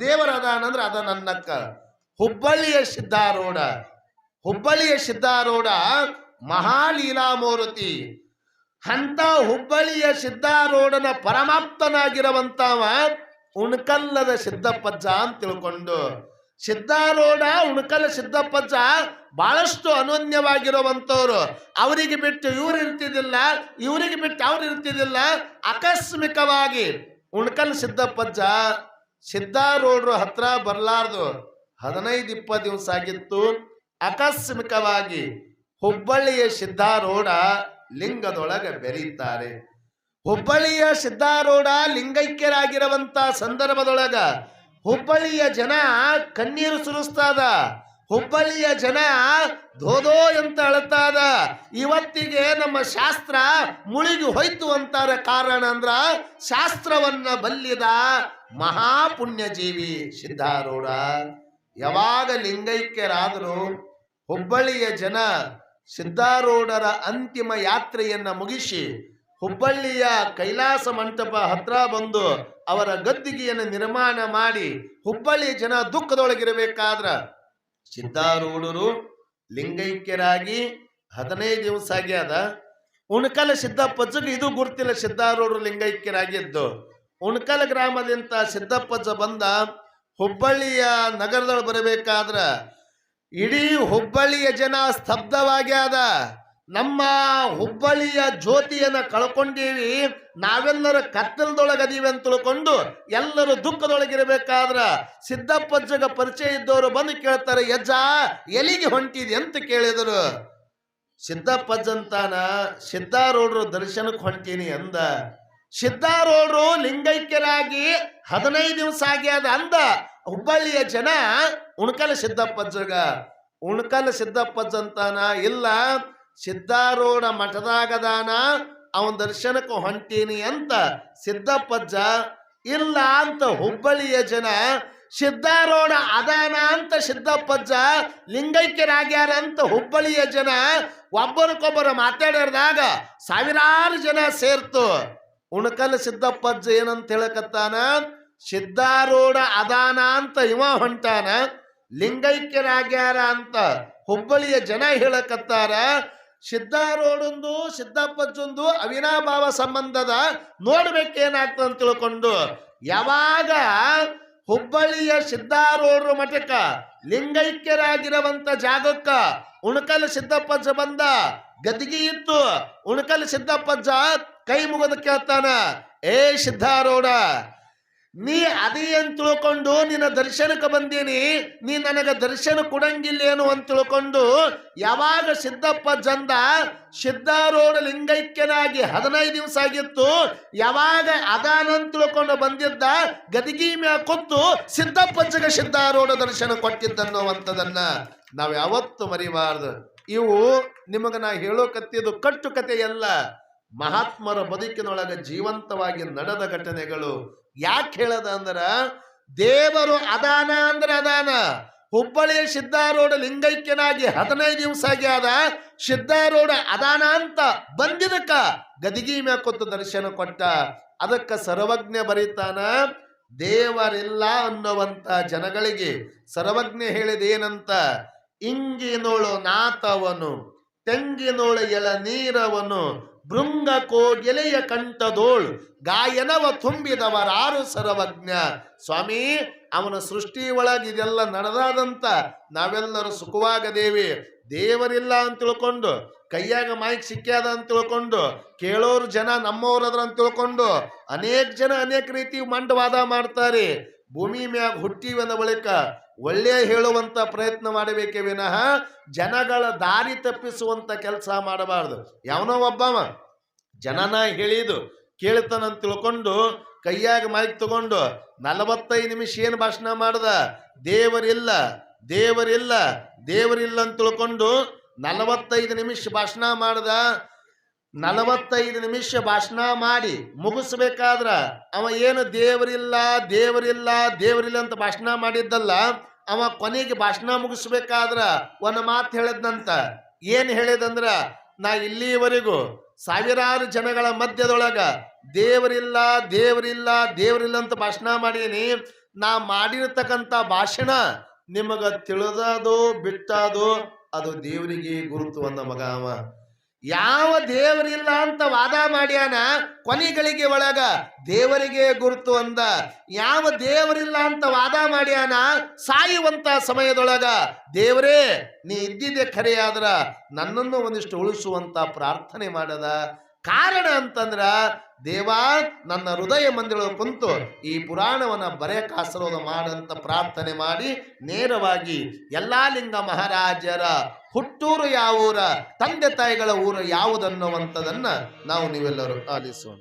ದೇವರ ಅದಾನಂದ್ರೆ ಅದ ನನ್ನಕ್ಕ ಹುಬ್ಬಳ್ಳಿಯ ಸಿದ್ಧಾರೂಢ. ಹುಬ್ಬಳ್ಳಿಯ ಸಿದ್ಧಾರೂಢ ಮಹಾಲೀಲಾಮೂರ್ತಿ. ಅಂತ ಹುಬ್ಬಳ್ಳಿಯ ಸಿದ್ಧಾರೂಢನ ಪರಮಾಪ್ತನಾಗಿರುವಂತವ ಉಣಕಲ್ಲದ ಸಿದ್ದಪ್ಪಜ್ಜ ಅಂತ ತಿಳ್ಕೊಂಡು. ಸಿದ್ಧಾರೂಢ, ಉಣಕಲ್ಲ ಸಿದ್ದಪ್ಪಜ್ಜ ಬಹಳಷ್ಟು ಅನನ್ಯವಾಗಿರುವಂತವ್ರು ಅವರಿಗೆ ಬಿಟ್ಟು ಇವ್ರು ಇರ್ತಿದ್ದಿಲ್ಲ, ಇವರಿಗೆ ಬಿಟ್ಟು ಅವ್ರು ಇರ್ತಿದ್ದಿಲ್ಲ. ಆಕಸ್ಮಿಕವಾಗಿ ಉಣಕಲ್ ಸಿದ್ದಪ್ಪಜ್ಜ ಸಿದ್ಧಾರೂಢರು ಹತ್ರ ಬರಲಾರ್ದು ಹದಿನೈದು ಇಪ್ಪತ್ತು ದಿವಸ ಆಗಿತ್ತು. ಆಕಸ್ಮಿಕವಾಗಿ ಹುಬ್ಬಳ್ಳಿಯ ಸಿದ್ಧಾರೂಢ ಲಿಂಗದೊಳಗೆ ಬೆರೀತಾರೆ. ಹುಬ್ಬಳ್ಳಿಯ ಸಿದ್ಧಾರೂಢ ಲಿಂಗೈಕ್ಯರಾಗಿರುವಂತ ಸಂದರ್ಭದೊಳಗ ಹುಬ್ಬಳ್ಳಿಯ ಜನ ಕಣ್ಣೀರು ಸುರಿಸ್ತಾದ. ಹುಬ್ಬಳ್ಳಿಯ ಜನ ಧೋಧೋ ಅಂತ ಅಳತಾದ, ಇವತ್ತಿಗೆ ನಮ್ಮ ಶಾಸ್ತ್ರ ಮುಳುಗಿ ಹೋಯ್ತು ಅಂತಾರ ಕಾರಣ ಅಂದ್ರ ಶಾಸ್ತ್ರವನ್ನ ಬಲ್ಲಿದ ಮಹಾಪುಣ್ಯಜೀವಿ ಸಿದ್ಧಾರೂಢ. ಯಾವಾಗ ಲಿಂಗೈಕ್ಯರಾದರೂ ಹುಬ್ಬಳ್ಳಿಯ ಜನ ಸಿದ್ಧಾರೂಢರ ಅಂತಿಮ ಯಾತ್ರೆಯನ್ನ ಮುಗಿಸಿ ಹುಬ್ಬಳ್ಳಿಯ ಕೈಲಾಸ ಮಂಟಪ ಹತ್ರ ಬಂದು ಅವರ ಗದ್ದಿಗೆಯನ್ನು ನಿರ್ಮಾಣ ಮಾಡಿ ಹುಬ್ಬಳ್ಳಿ ಜನ ದುಃಖದೊಳಗಿರಬೇಕಾದ್ರ ಸಿದ್ಧಾರೂಢರು ಲಿಂಗೈಕ್ಯರಾಗಿ ಹದಿನೈದು ದಿವಸ ಆಗ್ಯಾದ ಉಣಕಲ ಸಿದ್ದಪ್ಪಜ್ಜಗೆ ಇದು ಗುರ್ತಿಲ್ಲ, ಸಿದ್ಧಾರೂಢರು ಲಿಂಗೈಕ್ಯರಾಗಿದ್ದು ಉಣಕಲ ಗ್ರಾಮದಿಂದ ಸಿದ್ದಪ್ಪಜ್ಜ ಬಂದ ಹುಬ್ಬಳ್ಳಿಯ ನಗರದೊಳಗೆ ಬರಬೇಕಾದ್ರ ಇಡೀ ಹುಬ್ಬಳ್ಳಿಯ ಜನ ಸ್ತಬ್ಧವಾಗ್ಯಾದ ನಮ್ಮ ಹುಬ್ಬಳ್ಳಿಯ ಜ್ಯೋತಿಯನ್ನ ಕಳ್ಕೊಂಡೀವಿ ನಾವೆಲ್ಲರೂ ಕತ್ತಲದೊಳಗದೀವಿ ಅಂತ ತಿಳ್ಕೊಂಡು ಎಲ್ಲರೂ ದುಃಖದೊಳಗಿರಬೇಕಾದ್ರ ಸಿದ್ದಪ್ಪಜ್ಜಗ ಪರಿಚಯ ಇದ್ದವರು ಬಂದು ಕೇಳ್ತಾರೆ, ಯಜ್ಜ, ಎಲ್ಲಿಗೆ ಹೊಂಟಿದೆ ಅಂತ ಕೇಳಿದರು. ಸಿದ್ದಪ್ಪಜ್ಜಂತಾನ, ಸಿದ್ಧಾರೂಢರು ದರ್ಶನಕ್ಕೆ ಹೊಂಟೀನಿ ಅಂದ. ಸಿದ್ಧಾರೂಢರು ಲಿಂಗೈಕ್ಯರಾಗಿ ಹದಿನೈದು ದಿವಸ ಆಗ್ಯಾದ ಅಂದ. ಹುಬ್ಬಳ್ಳಿಯ ಜನ, ಉಣಕಲ ಸಿದ್ದಪ್ಪಜ್ಜಗ. ಉಣಕಲ ಸಿದ್ದಪ್ಪಜ್ಜಂತಾನ, ಇಲ್ಲ ಸಿದ್ಧಾರೂಢ ಮಠದಾಗದಾನ, ಅವನ ದರ್ಶನಕ್ಕೆ ಹೊಂಟೀನಿ ಅಂತ ಸಿದ್ದಪ್ಪಜ್ಜ, ಇಲ್ಲ ಅಂತ ಹುಬ್ಬಳ್ಳಿಯ ಜನ ಸಿದ್ಧಾರೂಢ ಅದಾನ ಅಂತ ಸಿದ್ದಪ್ಪಜ್ಜ, ಲಿಂಗೈಕ್ಯರಾಗ್ಯಾರ ಅಂತ ಹುಬ್ಬಳ್ಳಿಯ ಜನ ಒಬ್ಬರಿಗೊಬ್ಬರು ಮಾತಾಡಿದಾಗ ಸಾವಿರಾರು ಜನ ಸೇರ್ತು. ಉಣಕಲ್ ಸಿದ್ದಪ್ಪಜ್ಜ ಏನಂತ ಹೇಳಕತ್ತಾನ? ಸಿದ್ಧಾರೂಢ ಅದಾನ ಅಂತ ಇವ ಹೊಂಟಾನ, ಲಿಂಗೈಕ್ಯರಾಗ್ಯಾರ ಅಂತ ಹುಬ್ಬಳ್ಳಿಯ ಜನ ಹೇಳಕತ್ತಾರ. ಸಿದ್ಧಾರೂಢಂದು ಸಿದ್ಧಪ್ಪಜ್ಜೊಂದು ಅವಿನಾಭಾವ ಸಂಬಂಧದ ನೋಡ್ಬೇಕೇನಾಗ್ತದೆ ಅಂತ ತಿಳ್ಕೊಂಡು ಯಾವಾಗ ಹುಬ್ಬಳ್ಳಿಯ ಸಿದ್ಧಾರೋಡ್ರ ಮಠಕ್ಕ ಲಿಂಗೈಕ್ಯರಾಗಿರುವಂತ ಜಾಗಕ್ಕ ಉಣಕಲ್ ಸಿದ್ದಪ್ಪಜ್ಜ ಬಂದ ಗದಿಗೆ ಇತ್ತು ಉಣಕಲ್ ಸಿದ್ದಪ್ಪಜ್ಜ ಕೈ ಮುಗಿದು ಕೇಳ್ತಾನ, ಏ ಸಿದ್ಧಾರೂಢ ನೀ ಅದೇ ಅಂತ ತಿಳ್ಕೊಂಡು ನಿನ್ನ ದರ್ಶನಕ್ಕೆ ಬಂದೀನಿ, ನೀ ನನಗೆ ದರ್ಶನ ಕೊಡಂಗಿಲ್ಲೇನು ಅಂತ ತಿಳ್ಕೊಂಡು ಯಾವಾಗ ಸಿದ್ದಪ್ಪ ಜಂದ ಸಿದ್ಧಾರೂಢ ಲಿಂಗೈಕ್ಯನಾಗಿ ಹದಿನೈದು ದಿವಸ ಆಗಿತ್ತು, ಯಾವಾಗ ಅದಾನಂತ ತಿಳ್ಕೊಂಡು ಬಂದಿದ್ದ, ಗದಿಗಿ ಮ್ಯಾ ಸಿದ್ದಪ್ಪ ಸಿದ್ದಪ್ಪಜ್ಜಗ ಸಿದ್ಧಾರೂಢ ದರ್ಶನ ಕೊಟ್ಟಿದ್ದನ್ನುವಂಥದನ್ನ ನಾವು ಯಾವತ್ತು ಮರಿಬಾರ್ದು. ಇವು ನಿಮಗೆ ನಾ ಹೇಳೋ ಕತ್ತಿದು ಕಟ್ಟು ಕಥೆಯಲ್ಲ. ಮಹಾತ್ಮರ ಬದುಕಿನೊಳಗೆ ಜೀವಂತವಾಗಿ ನಡೆದ ಘಟನೆಗಳು ಯಾಕೆ ಹೇಳದ ಅಂದ್ರ ದೇವರು ಅದಾನ ಅಂದ್ರೆ ಅದಾನ. ಹುಬ್ಬಳ್ಳಿಯ ಸಿದ್ಧಾರೂಢ ಲಿಂಗೈಕ್ಯನಾಗಿ ಹದಿನೈದು ದಿವಸ ಆಗ್ಯಾದ ಸಿದ್ಧಾರೂಢ ಅದಾನ ಅಂತ ಬಂದಿದಕ್ಕ. ಗದಿಗಿ ಮ್ಯಾಕೊತ್ತು ದರ್ಶನ ಕೊಟ್ಟ. ಅದಕ್ಕ ಸರ್ವಜ್ಞ ಬರೀತಾನ. ದೇವರಿಲ್ಲ ಅನ್ನುವಂತ ಜನಗಳಿಗೆ ಸರ್ವಜ್ಞ ಹೇಳಿದೇನಂತ. ಇಂಗಿನೋಳು ನಾತವನು ತೆಂಗಿನೋಳು ಎಲ ನೀರವನು ಭೃಂಗ ಕೋಗೆಲೆಯ ಕಂಠದೋಳ್, ಗಾಯನವ ತುಂಬಿದವರಾರು ಸರವಜ್ಞ ಸ್ವಾಮಿ, ಅವನ ಸೃಷ್ಟಿ ಒಳಗೆ ಇದೆಲ್ಲ ನಡೆದಾದಂತ ನಾವೆಲ್ಲರೂ ಸುಖವಾಗದೇವಿ. ದೇವರಿಲ್ಲ ಅಂತ ತಿಳ್ಕೊಂಡು, ಕೈಯಾಗ ಮೈಕ್ ಸಿಕ್ಕ್ಯಾದ ಅಂತ ತಿಳ್ಕೊಂಡು, ಕೇಳೋರು ಜನ ನಮ್ಮವ್ರದ್ರ ಅಂತ ತಿಳ್ಕೊಂಡು, ಅನೇಕ ಜನ ಅನೇಕ ರೀತಿ ಮಂಡವಾದ ಮಾಡ್ತಾರೆ. ಭೂಮಿ ಮ್ಯಾಗ ಹುಟ್ಟಿವನ ಬಳಿಕ ಒಳ್ಳೆಯ ಹೇಳುವಂತ ಪ್ರಯತ್ನ ಮಾಡಬೇಕೇ ವಿನಃ ಜನಗಳ ದಾರಿ ತಪ್ಪಿಸುವಂತ ಕೆಲಸ ಮಾಡಬಾರ್ದು. ಯಾವನೋ ಒಬ್ಬವ ಜನನ ಹೇಳಿದು, ಕೇಳ್ತಾನಂತ ತಿಳ್ಕೊಂಡು ಕೈಯಾಗ ಮೈಕ್ ತಗೊಂಡು ನಲವತ್ತೈದು ನಿಮಿಷ ಏನು ಭಾಷಣ ಮಾಡ್ದ? ದೇವರಿಲ್ಲ ದೇವರಿಲ್ಲ ದೇವರಿಲ್ಲ ಅಂತ ತಿಳ್ಕೊಂಡು ನಲವತ್ತೈದು ನಿಮಿಷ ಭಾಷಣ ಮಾಡ್ದ? ನಲವತ್ತೈದು ನಿಮಿಷ ಭಾಷಣ ಮಾಡಿ ಮುಗಿಸ್ಬೇಕಾದ್ರ ಅವ ಏನು ದೇವರಿಲ್ಲ ದೇವರಿಲ್ಲ ದೇವರಿಲ್ಲ ಅಂತ ಭಾಷಣ ಮಾಡಿದ್ದಲ್ಲ ಅವ ಕೊನೆಗೆ ಭಾಷಣ ಮುಗಿಸ್ಬೇಕಾದ್ರ ಒಂದು ಮಾತು ಹೇಳಿದ್ನಂತ. ಏನು ಹೇಳಿದಂದ್ರ, ನಾ ಇಲ್ಲಿವರೆಗೂ ಸಾವಿರಾರು ಜನಗಳ ಮಧ್ಯದೊಳಗ ದೇವರಿಲ್ಲ ದೇವರಿಲ್ಲ ದೇವರಿಲ್ಲ ಅಂತ ಭಾಷಣ ಮಾಡೀನಿ. ನಾ ಮಾಡಿರ್ತಕ್ಕಂಥ ಭಾಷಣ ನಿಮಗ ತಿಳಿದದು ಬಿಟ್ಟದೋ ಅದು ದೇವರಿಗೆ ಗುರುತು ಅಂದ ಮಗ ಅವ. ಯಾವ ದೇವರಿಲ್ಲ ಅಂತ ವಾದ ಮಾಡ್ಯಾನ? ಕೊನೆಗಳಿಗೆ ಒಳಗ ದೇವರಿಗೆ ಗುರುತು ಅಂದ. ಯಾವ ದೇವರಿಲ್ಲ ಅಂತ ವಾದ ಮಾಡ್ಯಾನ? ಸಾಯುವಂತ ಸಮಯದೊಳಗ ದೇವರೇ, ನೀ ಇದ್ದಿದ್ದೆ ಖರೆ ಆದ್ರ ನನ್ನನ್ನು ಒಂದಿಷ್ಟು ಉಳಿಸುವಂತ ಪ್ರಾರ್ಥನೆ ಮಾಡದ. ಕಾರಣ ಅಂತಂದ್ರ ದೇವಾ ನನ್ನ ಹೃದಯ ಮಂದಿರ ಕುಂತು ಈ ಪುರಾಣವನ್ನ ಬರೆಯಕಾಸರೋದು ಮಾಡಂತ ಪ್ರಾರ್ಥನೆ ಮಾಡಿ ನೇರವಾಗಿ ಎಲ್ಲಾ ಲಿಂಗ ಮಹಾರಾಜರ ಹುಟ್ಟೂರು ಯಾವೂರ ತಂದೆ ತಾಯಿಗಳ ಊರು ಯಾವುದನ್ನುವಂಥದನ್ನ ನಾವು ನೀವೆಲ್ಲರೂ ಆಲಿಸೋಣ.